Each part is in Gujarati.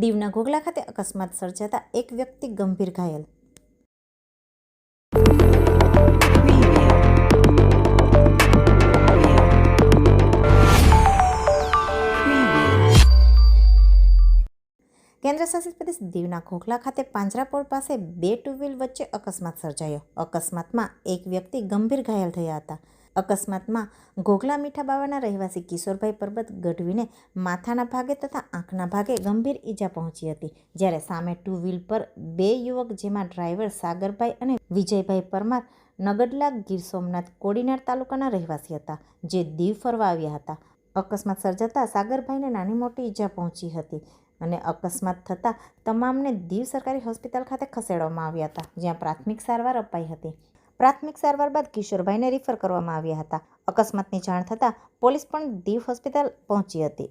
દીવના ઘોઘલા ખાતે અકસ્માત સર્જાતા એક વ્યક્તિ ગંભીર ઘાયલ. કેન્દ્રશાસિત પ્રદેશ દીવના ઘોઘલા ખાતે પાંજરાપોળ પાસે બે ટુ વ્હીલ વચ્ચે અકસ્માત સર્જાયો. અકસ્માતમાં એક વ્યક્તિ ગંભીર ઘાયલ થયા હતા. અકસ્માતમાં ઘોઘલા મીઠા બાવાના રહેવાસી કિશોરભાઈ પરબત ગઢવીને માથાના ભાગે તથા આંખના ભાગે ગંભીર ઈજા પહોંચી હતી. જ્યારે સામે ટુ વ્હીલ પર બે યુવક, જેમાં ડ્રાઈવર સાગરભાઈ અને વિજયભાઈ પરમાર નગડલા ગીર સોમનાથ કોડીનાર તાલુકાના રહેવાસી હતા, જે દીવ ફરવા આવ્યા હતા. અકસ્માત સર્જાતા સાગરભાઈને નાની મોટી ઈજા પહોંચી હતી અને અકસ્માત થતાં તમામને દીવ સરકારી હોસ્પિટલ ખાતે ખસેડવામાં આવ્યા હતા, જ્યાં પ્રાથમિક સારવાર અપાઈ હતી. પ્રાથમિક સારવાર બાદ કિશોરભાઈને રિફર કરવામાં આવ્યા હતા. અકસ્માતની જાણ થતાં પોલીસ પણ દીવ હોસ્પિટલ પહોંચી હતી.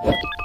you